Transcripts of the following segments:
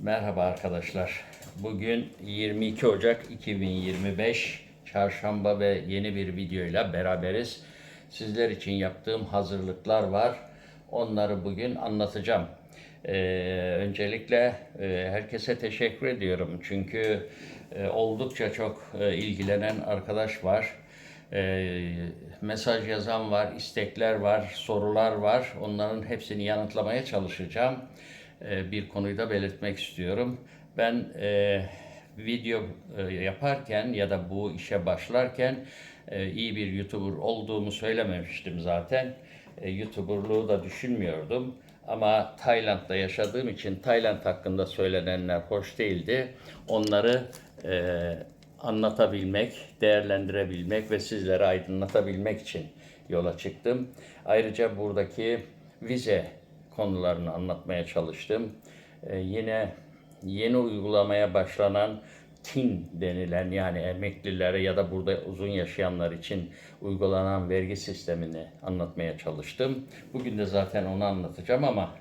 Merhaba arkadaşlar. Bugün 22 Ocak 2025 Çarşamba ve yeni bir videoyla beraberiz. Sizler için yaptığım hazırlıklar var. Onları bugün anlatacağım. Ee, öncelikle e, herkese teşekkür ediyorum. Çünkü e, oldukça çok e, ilgilenen arkadaş var. E, mesaj yazan var, istekler var, sorular var. Onların hepsini yanıtlamaya çalışacağım. E, bir konuyu da belirtmek istiyorum. Ben e, video e, yaparken ya da bu işe başlarken e, iyi bir YouTuber olduğumu söylememiştim zaten. E, YouTuber'luğu da düşünmüyordum. Ama Tayland'da yaşadığım için Tayland hakkında söylenenler hoş değildi. Onları e, anlatabilmek, değerlendirebilmek ve sizlere aydınlatabilmek için yola çıktım. Ayrıca buradaki vize konularını anlatmaya çalıştım. Ee, yine yeni uygulamaya başlanan TIN denilen yani emeklilere ya da burada uzun yaşayanlar için uygulanan vergi sistemini anlatmaya çalıştım. Bugün de zaten onu anlatacağım ama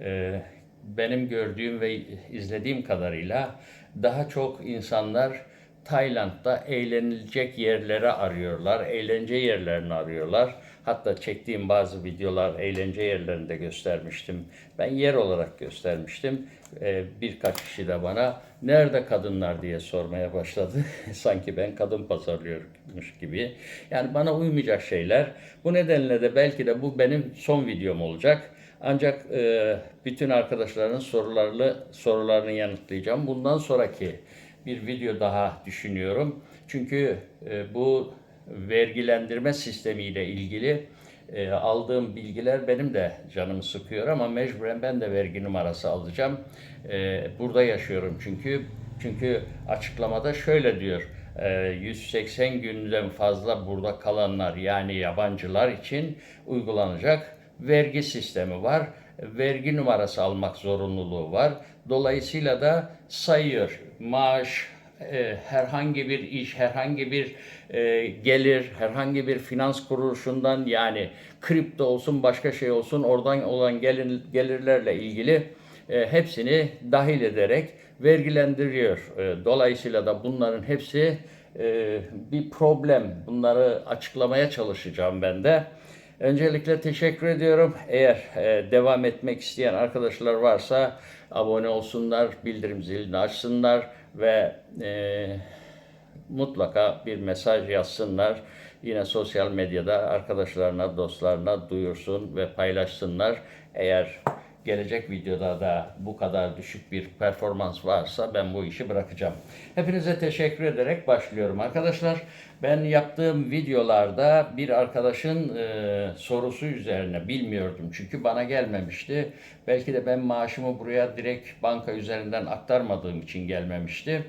e, benim gördüğüm ve izlediğim kadarıyla daha çok insanlar Tayland'da eğlenilecek yerleri arıyorlar, eğlence yerlerini arıyorlar. Hatta çektiğim bazı videolar eğlence yerlerinde göstermiştim. Ben yer olarak göstermiştim. Ee, birkaç kişi de bana nerede kadınlar diye sormaya başladı. Sanki ben kadın pazarlıyormuş gibi. Yani bana uymayacak şeyler. Bu nedenle de belki de bu benim son videom olacak. Ancak e, bütün arkadaşların sorularını sorularını yanıtlayacağım. Bundan sonraki bir video daha düşünüyorum. Çünkü e, bu vergilendirme sistemiyle ilgili e, aldığım bilgiler benim de canımı sıkıyor ama mecburen ben de vergi numarası alacağım. E, burada yaşıyorum çünkü. Çünkü açıklamada şöyle diyor. e, 180 günden fazla burada kalanlar yani yabancılar için uygulanacak vergi sistemi var. Vergi numarası almak zorunluluğu var. Dolayısıyla da sayıyor. Maaş, e, herhangi bir iş, herhangi bir e, gelir, herhangi bir finans kuruluşundan yani kripto olsun başka şey olsun oradan olan gelir, gelirlerle ilgili e, hepsini dahil ederek vergilendiriyor. E, dolayısıyla da bunların hepsi e, bir problem. Bunları açıklamaya çalışacağım ben de. Öncelikle teşekkür ediyorum. Eğer e, devam etmek isteyen arkadaşlar varsa abone olsunlar, bildirim zilini açsınlar ve e, mutlaka bir mesaj yazsınlar. Yine sosyal medyada arkadaşlarına, dostlarına duyursun ve paylaşsınlar. Eğer gelecek videoda da bu kadar düşük bir performans varsa ben bu işi bırakacağım. Hepinize teşekkür ederek başlıyorum arkadaşlar. Ben yaptığım videolarda bir arkadaşın e, sorusu üzerine bilmiyordum çünkü bana gelmemişti. Belki de ben maaşımı buraya direkt banka üzerinden aktarmadığım için gelmemişti.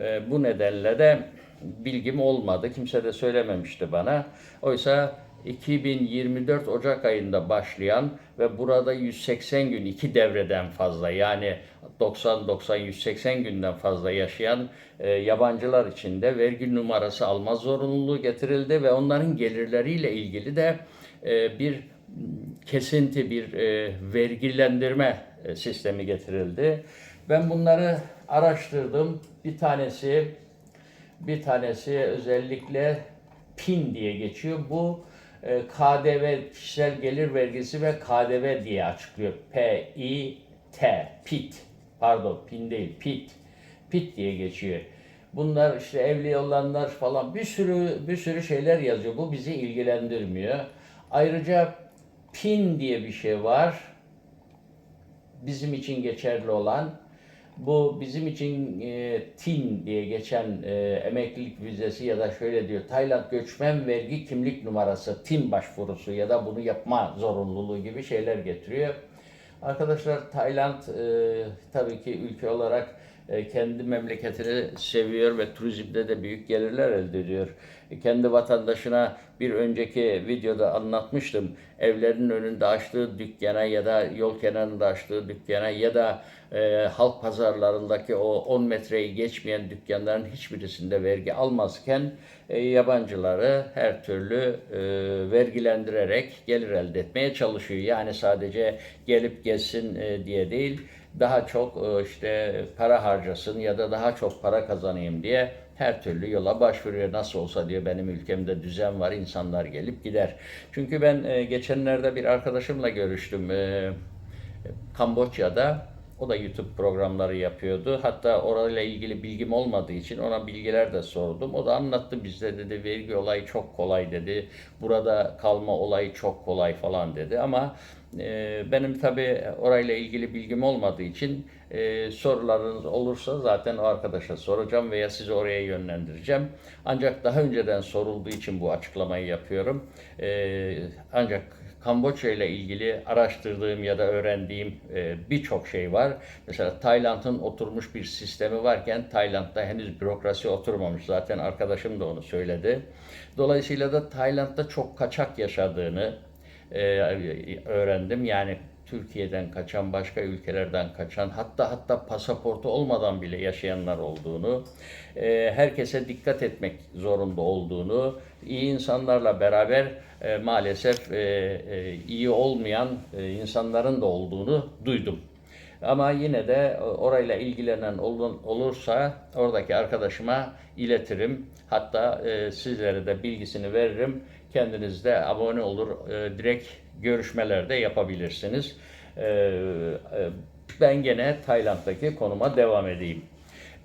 E, bu nedenle de bilgim olmadı. Kimse de söylememişti bana. Oysa 2024 Ocak ayında başlayan ve burada 180 gün iki devreden fazla yani 90-90-180 günden fazla yaşayan e, yabancılar için de vergi numarası alma zorunluluğu getirildi ve onların gelirleriyle ilgili de e, bir kesinti, bir e, vergilendirme e, sistemi getirildi. Ben bunları araştırdım. Bir tanesi bir tanesi özellikle PIN diye geçiyor. Bu KDV, kişisel gelir vergisi ve KDV diye açıklıyor. P-I-T, PIT. Pardon, PIN değil, PIT. PIT diye geçiyor. Bunlar işte evli olanlar falan bir sürü bir sürü şeyler yazıyor. Bu bizi ilgilendirmiyor. Ayrıca PIN diye bir şey var. Bizim için geçerli olan bu bizim için e, TIN diye geçen e, emeklilik vizesi ya da şöyle diyor Tayland göçmen vergi kimlik numarası TIN başvurusu ya da bunu yapma zorunluluğu gibi şeyler getiriyor. Arkadaşlar Tayland e, tabii ki ülke olarak kendi memleketini seviyor ve turizmde de büyük gelirler elde ediyor. E, kendi vatandaşına bir önceki videoda anlatmıştım. Evlerinin önünde açtığı dükkana ya da yol kenarında açtığı dükkana ya da e, halk pazarlarındaki o 10 metreyi geçmeyen dükkanların hiçbirisinde vergi almazken e, yabancıları her türlü e, vergilendirerek gelir elde etmeye çalışıyor. Yani sadece gelip gelsin e, diye değil, daha çok e, işte para harcasın ya da daha çok para kazanayım diye her türlü yola başvuruyor. Nasıl olsa diyor benim ülkemde düzen var, insanlar gelip gider. Çünkü ben e, geçenlerde bir arkadaşımla görüştüm. E, Kamboçya'da o da YouTube programları yapıyordu. Hatta orayla ilgili bilgim olmadığı için ona bilgiler de sordum. O da anlattı bizde dedi vergi olayı çok kolay dedi. Burada kalma olayı çok kolay falan dedi. Ama benim tabii orayla ilgili bilgim olmadığı için e, sorularınız olursa zaten o arkadaşa soracağım veya sizi oraya yönlendireceğim. Ancak daha önceden sorulduğu için bu açıklamayı yapıyorum. E, ancak Kamboçya ile ilgili araştırdığım ya da öğrendiğim e, birçok şey var. Mesela Tayland'ın oturmuş bir sistemi varken Tayland'da henüz bürokrasi oturmamış. Zaten arkadaşım da onu söyledi. Dolayısıyla da Tayland'da çok kaçak yaşadığını öğrendim. Yani Türkiye'den kaçan, başka ülkelerden kaçan, hatta hatta pasaportu olmadan bile yaşayanlar olduğunu, e, herkese dikkat etmek zorunda olduğunu, iyi insanlarla beraber e, maalesef e, e, iyi olmayan e, insanların da olduğunu duydum. Ama yine de orayla ilgilenen olursa oradaki arkadaşıma iletirim. Hatta e, sizlere de bilgisini veririm. Kendiniz de abone olur, e, direkt görüşmelerde yapabilirsiniz. E, e, ben gene Tayland'daki konuma devam edeyim.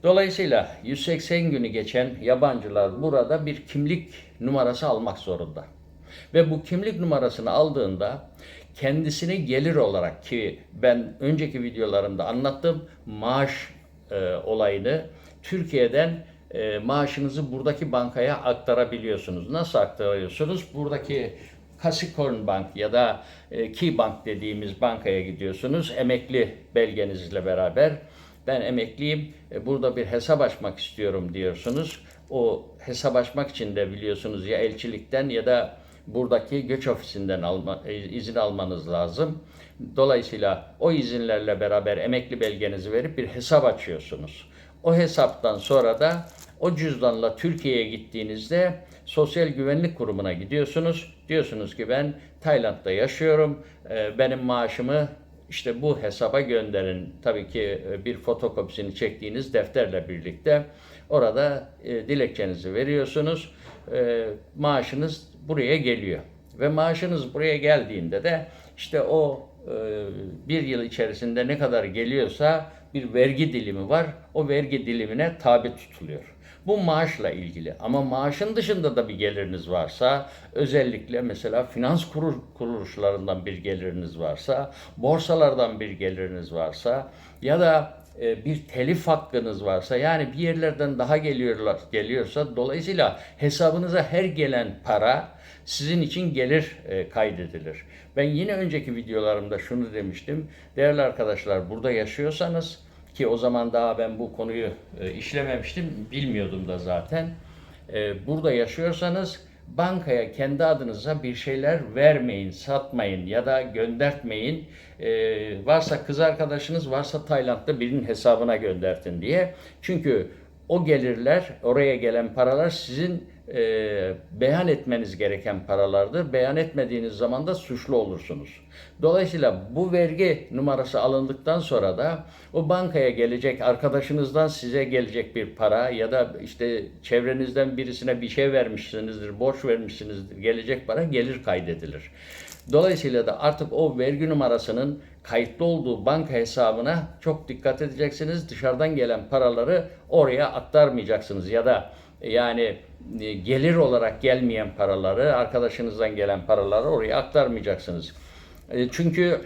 Dolayısıyla 180 günü geçen yabancılar burada bir kimlik numarası almak zorunda. Ve bu kimlik numarasını aldığında kendisini gelir olarak ki ben önceki videolarımda anlattım maaş e, olayını Türkiye'den e, maaşınızı buradaki bankaya aktarabiliyorsunuz. Nasıl aktarıyorsunuz? Buradaki Kasikorn Bank ya da e, Key Bank dediğimiz bankaya gidiyorsunuz. Emekli belgenizle beraber ben emekliyim, e, burada bir hesap açmak istiyorum diyorsunuz. O hesap açmak için de biliyorsunuz ya elçilikten ya da buradaki göç ofisinden alma, e, izin almanız lazım. Dolayısıyla o izinlerle beraber emekli belgenizi verip bir hesap açıyorsunuz. O hesaptan sonra da o cüzdanla Türkiye'ye gittiğinizde Sosyal Güvenlik Kurumu'na gidiyorsunuz. Diyorsunuz ki ben Tayland'da yaşıyorum. E, Benim maaşımı işte bu hesaba gönderin. Tabii ki e, bir fotokopisini çektiğiniz defterle birlikte orada e, dilekçenizi veriyorsunuz. E, maaşınız buraya geliyor. Ve maaşınız buraya geldiğinde de işte o e, bir yıl içerisinde ne kadar geliyorsa bir vergi dilimi var. O vergi dilimine tabi tutuluyor. Bu maaşla ilgili ama maaşın dışında da bir geliriniz varsa özellikle mesela finans kurur, kuruluşlarından bir geliriniz varsa, borsalardan bir geliriniz varsa ya da e, bir telif hakkınız varsa yani bir yerlerden daha geliyorlar geliyorsa dolayısıyla hesabınıza her gelen para sizin için gelir e, kaydedilir. Ben yine önceki videolarımda şunu demiştim. Değerli arkadaşlar burada yaşıyorsanız ki o zaman daha ben bu konuyu e, işlememiştim, bilmiyordum da zaten. E, burada yaşıyorsanız bankaya kendi adınıza bir şeyler vermeyin, satmayın ya da göndertmeyin. E, varsa kız arkadaşınız varsa Tayland'da birinin hesabına göndertin diye. Çünkü o gelirler, oraya gelen paralar sizin e, beyan etmeniz gereken paralardır. Beyan etmediğiniz zaman da suçlu olursunuz. Dolayısıyla bu vergi numarası alındıktan sonra da o bankaya gelecek arkadaşınızdan size gelecek bir para ya da işte çevrenizden birisine bir şey vermişsinizdir, borç vermişsinizdir, gelecek para gelir kaydedilir. Dolayısıyla da artık o vergi numarasının kayıtlı olduğu banka hesabına çok dikkat edeceksiniz. Dışarıdan gelen paraları oraya aktarmayacaksınız ya da yani e, gelir olarak gelmeyen paraları, arkadaşınızdan gelen paraları oraya aktarmayacaksınız. E, Çünkü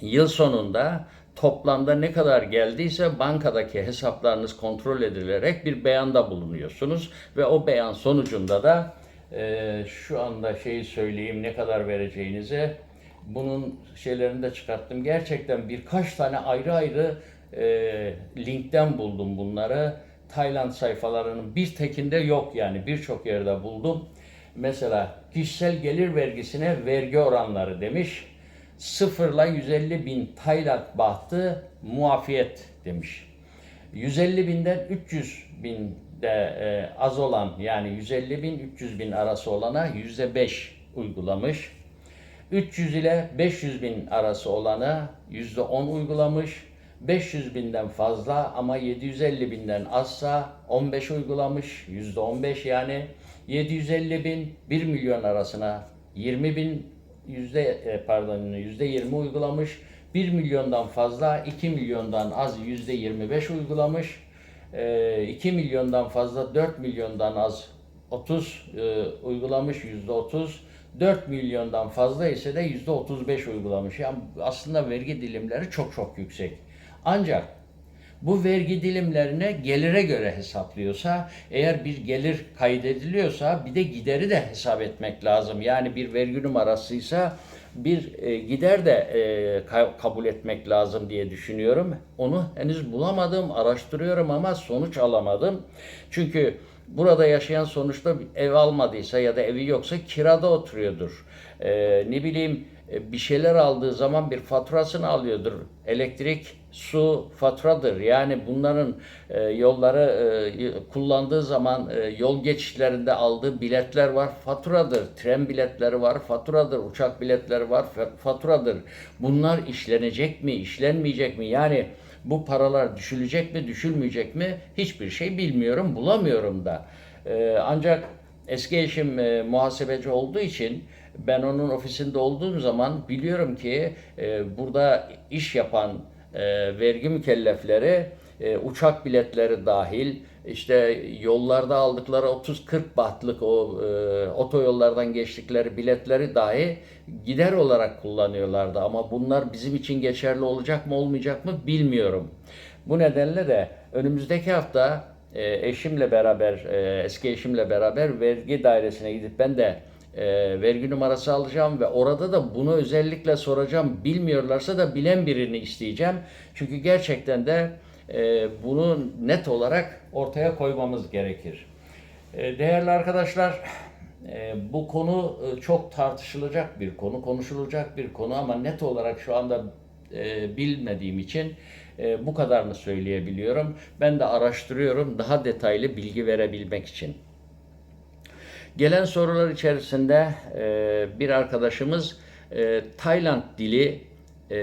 yıl sonunda toplamda ne kadar geldiyse bankadaki hesaplarınız kontrol edilerek bir beyanda bulunuyorsunuz ve o beyan sonucunda da e, şu anda şeyi söyleyeyim ne kadar vereceğinizi bunun şeylerini de çıkarttım. Gerçekten birkaç tane ayrı ayrı e, linkten buldum bunları. Tayland sayfalarının bir tekinde yok yani birçok yerde buldum. Mesela kişisel gelir vergisine vergi oranları demiş. 0 ile 150 bin Tayland bahtı muafiyet demiş. 150 binden 300 bin de e, az olan yani 150 bin 300 bin arası olana %5 uygulamış. 300 ile 500 bin arası olana %10 uygulamış. 500 binden fazla ama 750 binden azsa 15 uygulamış. %15 yani 750 bin 1 milyon arasına 20 bin yüzde e, pardon yüzde 20 uygulamış. 1 milyondan fazla 2 milyondan az yüzde 25 uygulamış. E, 2 milyondan fazla 4 milyondan az 30 e, uygulamış yüzde 30. 4 milyondan fazla ise de yüzde 35 uygulamış. Yani aslında vergi dilimleri çok çok yüksek. Ancak bu vergi dilimlerine gelire göre hesaplıyorsa, eğer bir gelir kaydediliyorsa bir de gideri de hesap etmek lazım. Yani bir vergi numarasıysa bir e, gider de e, ka- kabul etmek lazım diye düşünüyorum. Onu henüz bulamadım, araştırıyorum ama sonuç alamadım. Çünkü burada yaşayan sonuçta ev almadıysa ya da evi yoksa kirada oturuyordur. E, ne bileyim e, bir şeyler aldığı zaman bir faturasını alıyordur. Elektrik, su faturadır. Yani bunların e, yolları e, kullandığı zaman e, yol geçişlerinde aldığı biletler var, faturadır. Tren biletleri var, faturadır. Uçak biletleri var, fa- faturadır. Bunlar işlenecek mi, işlenmeyecek mi? Yani bu paralar düşülecek mi, düşülmeyecek mi? Hiçbir şey bilmiyorum, bulamıyorum da. E, ancak eski eşim e, muhasebeci olduğu için ben onun ofisinde olduğum zaman biliyorum ki e, burada iş yapan e, vergi mükellefleri e, uçak biletleri dahil işte yollarda aldıkları 30-40 bahtlık o e, otoyollardan geçtikleri biletleri dahi gider olarak kullanıyorlardı ama bunlar bizim için geçerli olacak mı olmayacak mı bilmiyorum. Bu nedenle de önümüzdeki hafta e, eşimle beraber, e, eski eşimle beraber vergi dairesine gidip ben de e, vergi numarası alacağım ve orada da bunu özellikle soracağım. Bilmiyorlarsa da bilen birini isteyeceğim. Çünkü gerçekten de e, bunu net olarak ortaya koymamız gerekir. E, değerli arkadaşlar, e, bu konu e, çok tartışılacak bir konu, konuşulacak bir konu ama net olarak şu anda e, bilmediğim için e, bu kadarını söyleyebiliyorum. Ben de araştırıyorum daha detaylı bilgi verebilmek için. Gelen sorular içerisinde e, bir arkadaşımız e, Tayland dili e,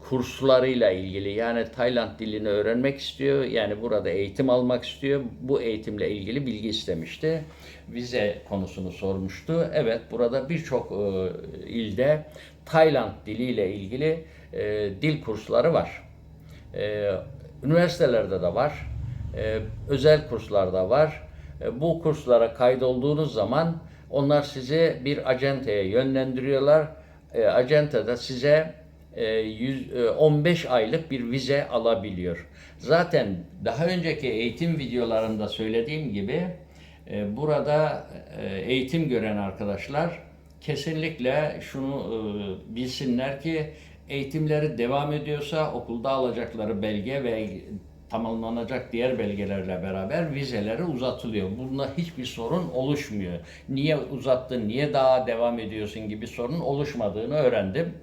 kurslarıyla ilgili yani Tayland dilini öğrenmek istiyor. Yani burada eğitim almak istiyor. Bu eğitimle ilgili bilgi istemişti. Vize konusunu sormuştu. Evet burada birçok e, ilde Tayland diliyle ilgili e, dil kursları var. E, üniversitelerde de var. E, özel kurslarda var. E, bu kurslara kaydolduğunuz zaman onlar sizi bir acenteye yönlendiriyorlar. E, acente de size e, 100, e, 15 aylık bir vize alabiliyor. Zaten daha önceki eğitim videolarında söylediğim gibi e, burada e, eğitim gören arkadaşlar kesinlikle şunu e, bilsinler ki eğitimleri devam ediyorsa okulda alacakları belge ve tamamlanacak diğer belgelerle beraber vizeleri uzatılıyor. Bunda hiçbir sorun oluşmuyor. Niye uzattın, niye daha devam ediyorsun gibi sorun oluşmadığını öğrendim.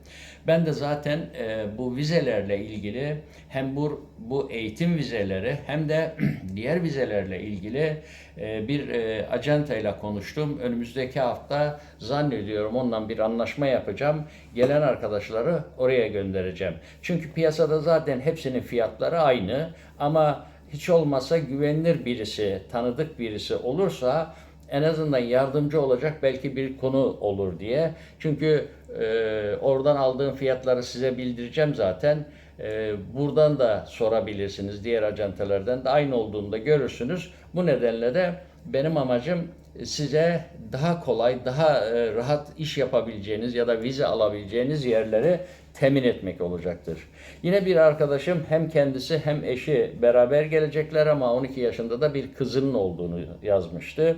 Ben de zaten e, bu vizelerle ilgili hem bu, bu eğitim vizeleri hem de diğer vizelerle ilgili e, bir e, acentayla konuştum. Önümüzdeki hafta zannediyorum ondan bir anlaşma yapacağım. Gelen arkadaşları oraya göndereceğim. Çünkü piyasada zaten hepsinin fiyatları aynı ama hiç olmasa güvenilir birisi, tanıdık birisi olursa en azından yardımcı olacak belki bir konu olur diye. Çünkü e, oradan aldığım fiyatları size bildireceğim zaten. E, buradan da sorabilirsiniz diğer acentelerden de aynı olduğunu da görürsünüz. Bu nedenle de benim amacım size daha kolay, daha e, rahat iş yapabileceğiniz ya da vize alabileceğiniz yerleri temin etmek olacaktır. Yine bir arkadaşım hem kendisi hem eşi beraber gelecekler ama 12 yaşında da bir kızının olduğunu yazmıştı.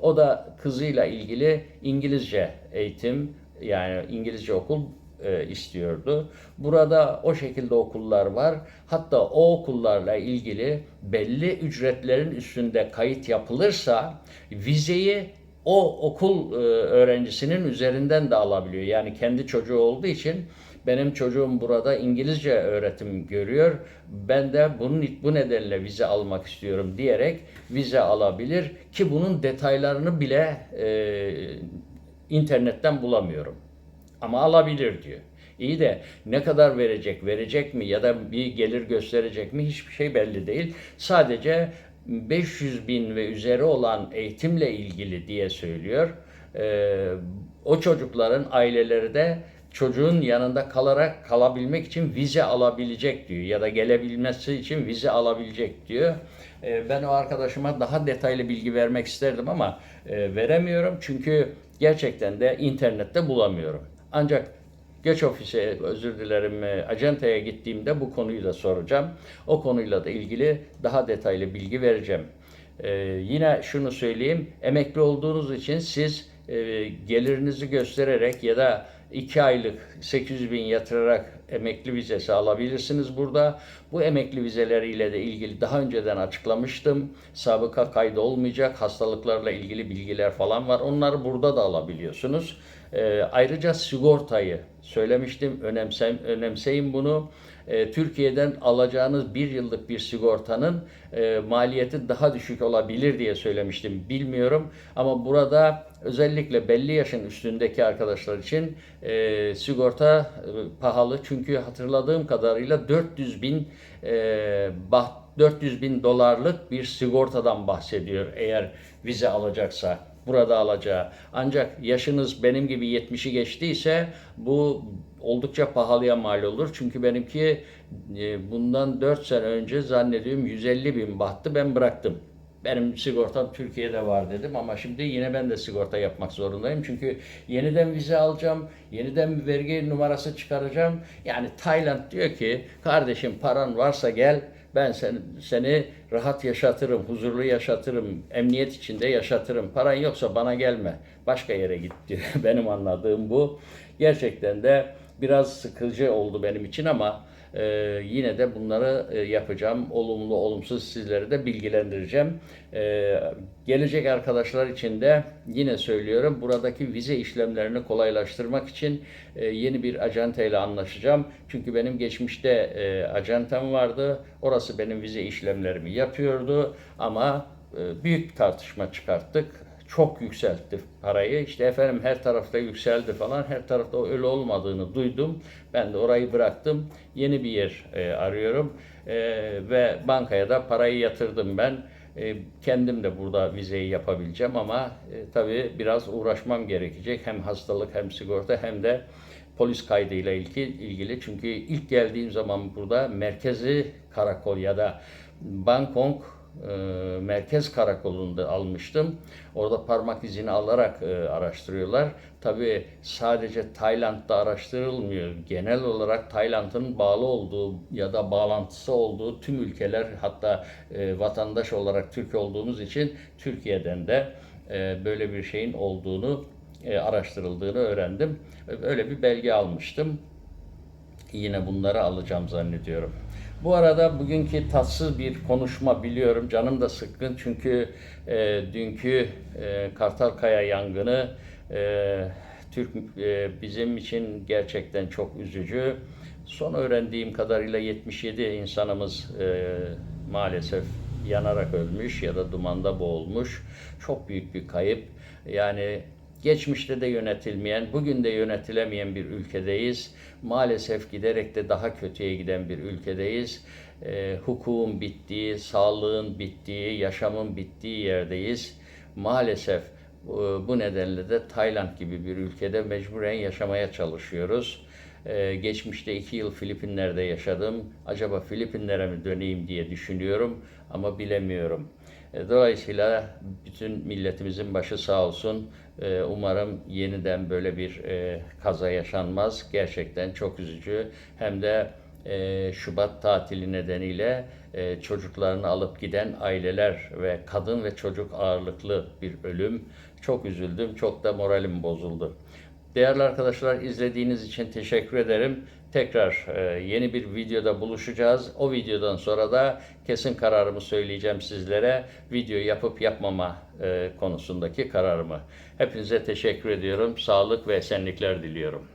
O da kızıyla ilgili İngilizce eğitim yani İngilizce okul e, istiyordu. Burada o şekilde okullar var. Hatta o okullarla ilgili belli ücretlerin üstünde kayıt yapılırsa vizeyi o okul e, öğrencisinin üzerinden de alabiliyor. Yani kendi çocuğu olduğu için benim çocuğum burada İngilizce öğretim görüyor. Ben de bunun bu nedenle vize almak istiyorum diyerek vize alabilir ki bunun detaylarını bile e, internetten bulamıyorum. Ama alabilir diyor. İyi de ne kadar verecek, verecek mi ya da bir gelir gösterecek mi hiçbir şey belli değil. Sadece 500 bin ve üzeri olan eğitimle ilgili diye söylüyor. Ee, o çocukların aileleri de çocuğun yanında kalarak kalabilmek için vize alabilecek diyor ya da gelebilmesi için vize alabilecek diyor. Ee, ben o arkadaşıma daha detaylı bilgi vermek isterdim ama e, veremiyorum çünkü gerçekten de internette bulamıyorum. Ancak Göç ofise, özür dilerim, e, acentaya gittiğimde bu konuyu da soracağım. O konuyla da ilgili daha detaylı bilgi vereceğim. Ee, yine şunu söyleyeyim, emekli olduğunuz için siz e, gelirinizi göstererek ya da 2 aylık 800 bin yatırarak emekli vizesi alabilirsiniz burada. Bu emekli vizeleriyle de ilgili daha önceden açıklamıştım. Sabıka kaydı olmayacak, hastalıklarla ilgili bilgiler falan var. Onları burada da alabiliyorsunuz. Ee, ayrıca sigortayı söylemiştim. Önemsem, önemseyin bunu. Ee, Türkiye'den alacağınız bir yıllık bir sigortanın e, maliyeti daha düşük olabilir diye söylemiştim. Bilmiyorum ama burada özellikle belli yaşın üstündeki arkadaşlar için e, sigorta e, pahalı. Çünkü hatırladığım kadarıyla 400 bin e, bah, 400 bin dolarlık bir sigortadan bahsediyor eğer vize alacaksa burada alacağı. Ancak yaşınız benim gibi 70'i geçtiyse bu oldukça pahalıya mal olur. Çünkü benimki e, bundan 4 sene önce zannediyorum 150 bin bahtı ben bıraktım. Benim sigortam Türkiye'de var dedim ama şimdi yine ben de sigorta yapmak zorundayım. Çünkü yeniden vize alacağım, yeniden vergi numarası çıkaracağım. Yani Tayland diyor ki kardeşim paran varsa gel ben seni, seni rahat yaşatırım, huzurlu yaşatırım, emniyet içinde yaşatırım. Paran yoksa bana gelme, başka yere git diyor. Benim anladığım bu. Gerçekten de biraz sıkıcı oldu benim için ama e, yine de bunları e, yapacağım. Olumlu, olumsuz sizleri de bilgilendireceğim. E, gelecek arkadaşlar için de yine söylüyorum buradaki vize işlemlerini kolaylaştırmak için e, yeni bir acenteyle anlaşacağım. Çünkü benim geçmişte e, acentem vardı. Orası benim vize işlemlerimi yapıyordu ama e, büyük tartışma çıkarttık çok yükseltti parayı. İşte efendim her tarafta yükseldi falan. Her tarafta öyle olmadığını duydum. Ben de orayı bıraktım. Yeni bir yer e, arıyorum. E, ve bankaya da parayı yatırdım ben. E, kendim de burada vizeyi yapabileceğim ama e, tabii biraz uğraşmam gerekecek. Hem hastalık hem sigorta hem de polis kaydıyla ilgili. Çünkü ilk geldiğim zaman burada merkezi karakol ya da Bangkok e, merkez karakolunda almıştım. Orada parmak izini alarak e, araştırıyorlar. Tabii sadece Tayland'da araştırılmıyor. Genel olarak Tayland'ın bağlı olduğu ya da bağlantısı olduğu tüm ülkeler hatta e, vatandaş olarak Türk olduğumuz için Türkiye'den de e, böyle bir şeyin olduğunu e, araştırıldığını öğrendim. Öyle bir belge almıştım. Yine bunları alacağım zannediyorum. Bu arada bugünkü tatsız bir konuşma biliyorum. Canım da sıkkın çünkü e, dünkü e, Kartalkaya yangını e, Türk e, bizim için gerçekten çok üzücü. Son öğrendiğim kadarıyla 77 insanımız e, maalesef yanarak ölmüş ya da dumanda boğulmuş. Çok büyük bir kayıp. Yani geçmişte de yönetilmeyen, bugün de yönetilemeyen bir ülkedeyiz. Maalesef giderek de daha kötüye giden bir ülkedeyiz. E, hukukun bittiği, sağlığın bittiği, yaşamın bittiği yerdeyiz. Maalesef e, bu nedenle de Tayland gibi bir ülkede mecburen yaşamaya çalışıyoruz. Ee, geçmişte iki yıl Filipinler'de yaşadım. Acaba Filipinlere mi döneyim diye düşünüyorum ama bilemiyorum. E, Dolayısıyla bütün milletimizin başı sağ olsun. E, Umarım yeniden böyle bir e, kaza yaşanmaz. Gerçekten çok üzücü. Hem de Şubat tatili nedeniyle e, çocuklarını alıp giden aileler ve kadın ve çocuk ağırlıklı bir ölüm. Çok üzüldüm, çok da moralim bozuldu. Değerli arkadaşlar izlediğiniz için teşekkür ederim. Tekrar e, yeni bir videoda buluşacağız. O videodan sonra da kesin kararımı söyleyeceğim sizlere. Video yapıp yapmama e, konusundaki kararımı. Hepinize teşekkür ediyorum. Sağlık ve esenlikler diliyorum.